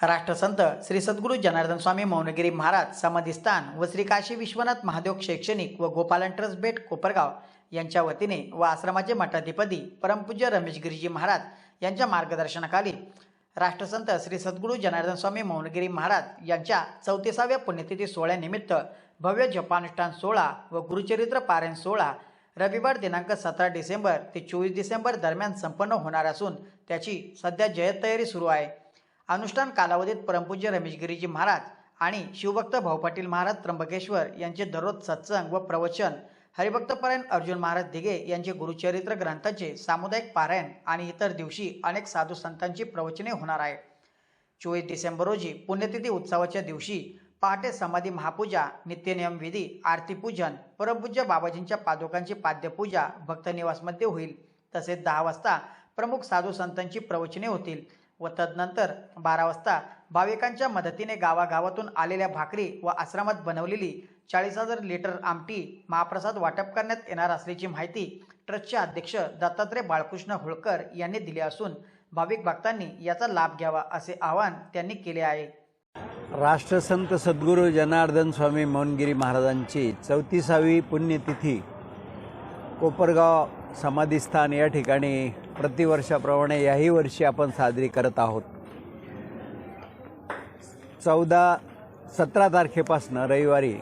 राष्ट्रसंत श्री सद्गुरू जनार्दन स्वामी मौनगिरी महाराज समाधिस्थान व श्री काशी विश्वनाथ महादेव शैक्षणिक व गोपालन ट्रस्ट बेट कोपरगाव यांच्या वतीने व आश्रमाचे मठाधिपती परमपूज्य रमेश गिरीजी महाराज यांच्या मार्गदर्शनाखाली राष्ट्रसंत श्री सद्गुरू जनार्दन स्वामी मौनगिरी महाराज यांच्या चौतीसाव्या पुण्यतिथी सोहळ्यानिमित्त भव्य जपानुष्ठान सोहळा व गुरुचरित्र पारायण सोहळा रविवार दिनांक सतरा डिसेंबर ते चोवीस डिसेंबर दरम्यान संपन्न होणार असून त्याची सध्या जयत तयारी सुरू आहे. अनुष्ठान कालावधीत परमपूज्य रमेश गिरीजी महाराज आणि शिवभक्त भाऊ पाटील महाराज त्र्यंबकेश्वर यांचे दररोज सत्संग व प्रवचन हरिभक्तपरायण अर्जुन महाराज दिघे यांचे गुरुचरित्र ग्रंथाचे सामुदायिक पारायण आणि इतर दिवशी अनेक साधू संतांची प्रवचने होणार आहे चोवीस डिसेंबर रोजी पुण्यतिथी उत्सवाच्या दिवशी पहाटे समाधी महापूजा नित्यनियम विधी आरती पूजन परमपूज्य बाबाजींच्या पादुकांची पाद्यपूजा भक्तनिवासमध्ये होईल. तसेच दहा वाजता प्रमुख साधू संतांची प्रवचने होतील. व तदनंतर बारा वाजता भाविकांच्या मदतीने गावागावातून आलेल्या भाकरी व आश्रमात बनवलेली चाळीस हजार लिटर आमटी महाप्रसाद वाटप करण्यात येणार असल्याची माहिती ट्रस्टचे अध्यक्ष दत्तात्रय बाळकृष्ण होळकर यांनी दिली असून भाविक भक्तांनी याचा लाभ घ्यावा असे आवाहन त्यांनी केले आहे. राष्ट्रसंत सद्गुरू जनार्दन स्वामी मौनगिरी महाराजांची चौतीसावी पुण्यतिथी कोपरगाव समाधीस्थान या ठिकाणी प्रतिवर्षाप्रमाणे याही वर्षी आपण साजरी करत आहोत. चौदा सतरा तारखेपासनं रविवारी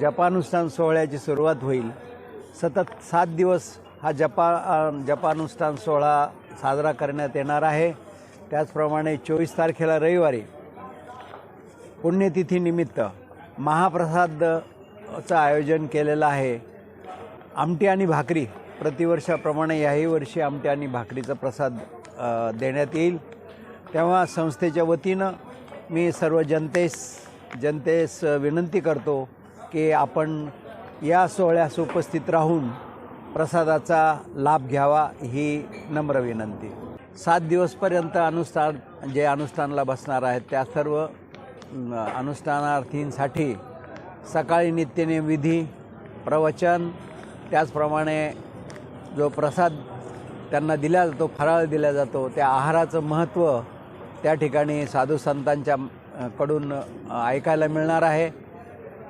जपानुष्ठान सोहळ्याची सुरुवात होईल. सतत सात दिवस हा जपा जपानुष्ठान सोहळा साजरा करण्यात येणार आहे. त्याचप्रमाणे चोवीस तारखेला रविवारी पुण्यतिथीनिमित्त महाप्रसादचं आयोजन केलेलं आहे. आमटी आणि भाकरी प्रतिवर्षाप्रमाणे याही वर्षी आमटी आणि भाकरीचा प्रसाद देण्यात येईल. तेव्हा संस्थेच्या वतीनं मी सर्व जनतेस जनतेस विनंती करतो की आपण या सोहळ्यास उपस्थित राहून प्रसादाचा लाभ घ्यावा ही नम्र विनंती. सात दिवसपर्यंत अनुष्ठान जे अनुष्ठानला बसणार आहेत त्या सर्व अनुष्ठानार्थींसाठी सकाळी नित्यने विधी प्रवचन त्याचप्रमाणे जो प्रसाद त्यांना दिला जातो फराळ दिला जातो त्या आहाराचं महत्त्व त्या ठिकाणी साधू संतांच्या कडून ऐकायला मिळणार आहे.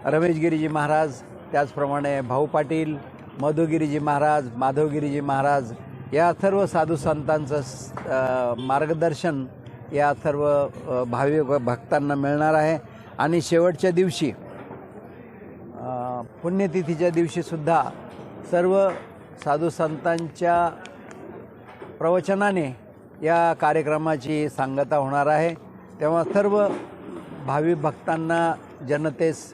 रमेशगिरीजी महाराज त्याचप्रमाणे भाऊ पाटील मधुगिरीजी महाराज माधवगिरीजी महाराज या सर्व साधू संतांचं स- मार्गदर्शन या सर्व भावी भाविक भक्तांना मिळणार आहे. आणि शेवटच्या दिवशी पुण्यतिथीच्या दिवशीसुद्धा सर्व साधू संतांच्या प्रवचनाने या कार्यक्रमाची सांगता होणार आहे. तेव्हा सर्व भावी भक्तांना जनतेस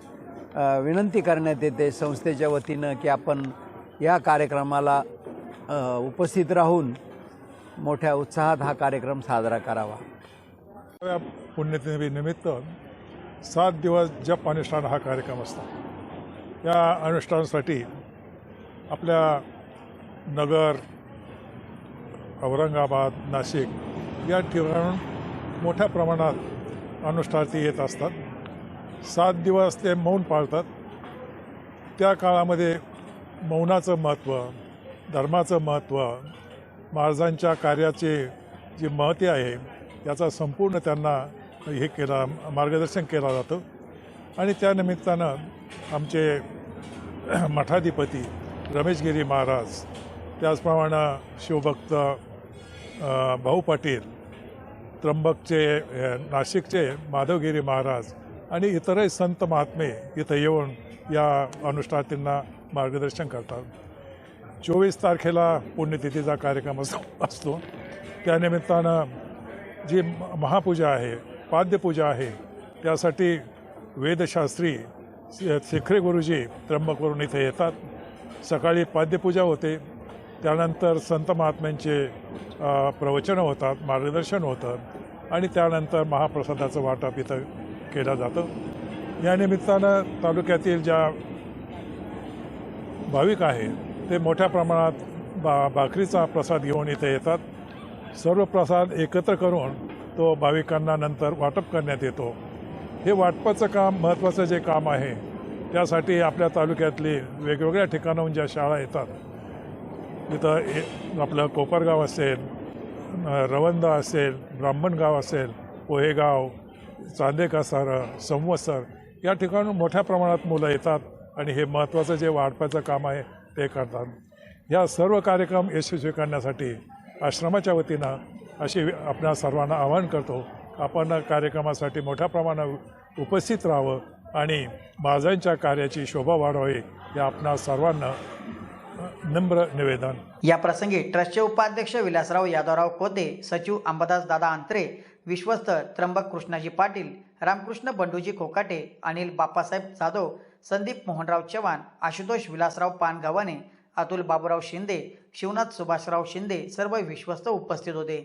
विनंती करण्यात येते संस्थेच्या वतीनं की आपण या कार्यक्रमाला उपस्थित राहून मोठ्या उत्साहात हा कार्यक्रम साजरा करावा. या पुण्यतिथीनिमित्त सात दिवस जप अनुष्ठान हा कार्यक्रम असतो. या अनुष्ठानासाठी आपल्या नगर औरंगाबाद नाशिक या ठिकाणून मोठ्या प्रमाणात अनुष्ठार्थी येत असतात. सात दिवस ते मौन पाळतात. त्या काळामध्ये मौनाचं महत्त्व धर्माचं महत्त्व महाराजांच्या कार्याचे जे महत्त्व आहे याचा संपूर्ण त्यांना हे केला मार्गदर्शन केलं जातं. आणि त्यानिमित्तानं आमचे मठाधिपती रमेशगिरी महाराज त्याचप्रमाणे शिवभक्त भाऊ पाटील त्र्यंबकचे नाशिकचे माधवगिरी महाराज आणि इतरही संत महात्मे इथं येऊन या अनुष्ठातींना मार्गदर्शन करतात. चोवीस तारखेला पुण्यतिथीचा कार्यक्रम असतो असतो. त्यानिमित्तानं जी म- महापूजा आहे पाद्यपूजा आहे त्यासाठी वेदशास्त्री शिखरे गुरुजी त्र्यंबकवरून इथे येतात. सकाळी पाद्यपूजा होते. त्यानंतर संत महात्म्यांचे प्रवचनं होतात मार्गदर्शन होतं आणि त्यानंतर महाप्रसादाचं वाटप इथं केलं जातं. या निमित्तानं तालुक्यातील ज्या भाविक आहेत ते मोठ्या प्रमाणात बा भाकरीचा प्रसाद घेऊन इथे येतात. सर्व प्रसाद एकत्र करून तो भाविकांना नंतर वाटप करण्यात येतो. हे वाटपाचं काम महत्त्वाचं जे काम आहे त्यासाठी आपल्या तालुक्यातली वेगवेगळ्या ठिकाणाहून ज्या शाळा येतात इथं ए- आपलं कोपरगाव असेल रवंदा असेल ब्राह्मणगाव असेल पोहेगाव चांदेका सर संवत्सर या ठिकाणून मोठ्या प्रमाणात मुलं येतात आणि हे महत्त्वाचं जे वाढपाचं काम आहे ते करतात. या सर्व कार्यक्रम यशस्वी करण्यासाठी आश्रमाच्या वतीनं अशी आपल्या सर्वांना आवाहन करतो आपण कार्यक्रमासाठी मोठ्या प्रमाणात उपस्थित राहावं आणि महाजांच्या कार्याची शोभा वाढवावी हे आपणा सर्वांना नम्र निवेदन। या प्रसंगी ट्रस्टचे उपाध्यक्ष विलासराव यादवराव खोते सचिव अंबादास दादा अंत्रे विश्वस्त त्र्यंबक कृष्णाजी पाटील रामकृष्ण बंडूजी खोकाटे अनिल बाप्पासाहेब जाधव संदीप मोहनराव चव्हाण आशुतोष विलासराव पानगव्हाणे अतुल बाबूराव शिंदे शिवनाथ सुभाषराव शिंदे सर्व विश्वस्त उपस्थित होते.